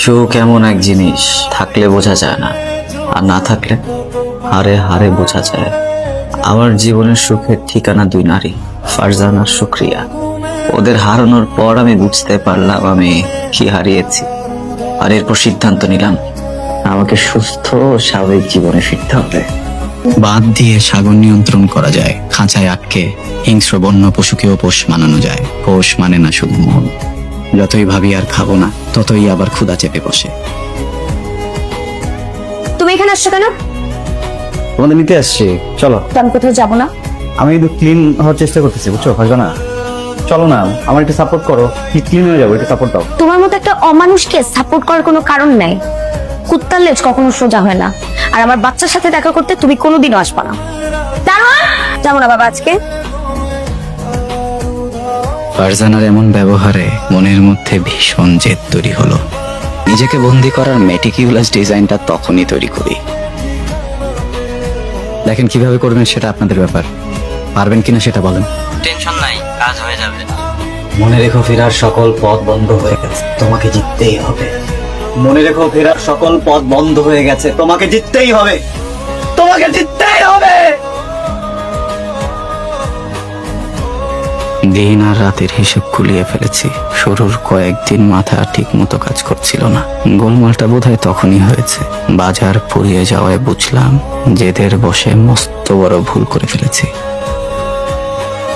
সুখ এমন এক জিনিস থাকলে বোঝা যায় না, আর না থাকলে হারে হারে বোঝা যায়। আমার জীবনের সুখের ঠিকানা দুই নারী, ফারজান আর শুক্রিয়া ওদের হারানোর পর আমি বুঝতে পারলাম আমি কি হারিয়েছি, আর এরপর সিদ্ধান্ত নিলাম, আমাকে সুস্থ স্বাভাবিক জীবনে ফিরতে হবে। বাদ দিয়ে সাগর নিয়ন্ত্রণ করা যায়, খাঁচায় আটকে হিংস্র বন্য পশুকেও পোষ মানানো যায়। পোষ মানে না শুধু মন। যতই ভাবি আর খাব না ততই আবার ক্ষুধা চেপে বসে। তুমি এখানে আসছো কেন? তোমাদের নিতে আসছি। চলো। তো আমি কোথাও যাব না। আমি কিন্তু ক্লিন হওয়ার চেষ্টা করতেছি বুঝছ? ফাঁসবে না। চলো না আমার একটু সাপোর্ট করো। কি ক্লিন হয়ে যাব একটু সাপোর্ট দাও। তোমার মতো একটা অমানুষকে সাপোর্ট করার কোনো কারণ নাই। কুত্তার লেজ কখনো সোজা হয় না। আর আমার বাচ্চার সাথে দেখা করতে তুমি কোনোদিনও আসবা না। যাব না বাবা আজকে। ফারজানার এমন ব্যবহারে মনের মধ্যে ভীষণ জেদ তৈরি হলো। নিজেকে বন্দি করার মেটিকিউলাস ডিজাইনটা তখনই তৈরি করি। দেখেন কীভাবে করবেন সেটা আপনাদের ব্যাপার। পারবেন কিনা সেটা বলেন। টেনশন নাই কাজ হয়ে যাবে। মনে রেখো ফেরার সকল পথ বন্ধ হয়ে গেছে তোমাকে জিততেই হবে। মনে রেখো ফেরার সকল পথ বন্ধ হয়ে গেছে তোমাকে জিততেই হবে। তোমাকে জিততেই হবে! দিন আর রাতের হিসেব খুলিয়ে ফেলেছি। শুরুর কয়েকদিন মাথা ঠিক মতো কাজ করছিল না। গোলমালটা বোধহয় তখনই হয়েছে। বাজার পুড়িয়ে যাওয়ায় বুঝলাম, জেদের বসে মস্ত বড় ভুল করে ফেলেছি।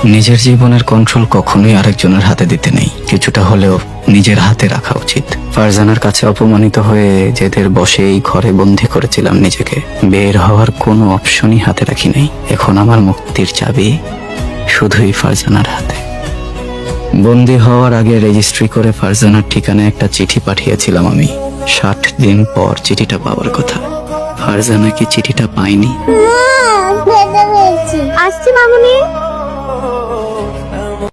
নিজের জীবনের কন্ট্রোল কখনোই আরেকজনের হাতে দিতে নেই। কিছুটা হলেও নিজের হাতে রাখা উচিত। ফারজানার কাছে অপমানিত হয়ে জেদের বসে এই ঘরে বন্দি করেছিলাম নিজেকে। বের হওয়ার কোনো অপশনই হাতে রাখি নাই। এখন আমার মুক্তির চাবি শুধুই ফারজানার হাতে। বন্দি হওয়ার আগে রেজিস্ট্রি করে ফারজানার ঠিকানায় একটা চিঠি পাঠিয়েছিলাম আমি। ষাট দিন পর চিঠিটা পাওয়ার কথা। ফারজানা কি চিঠিটা পাইনি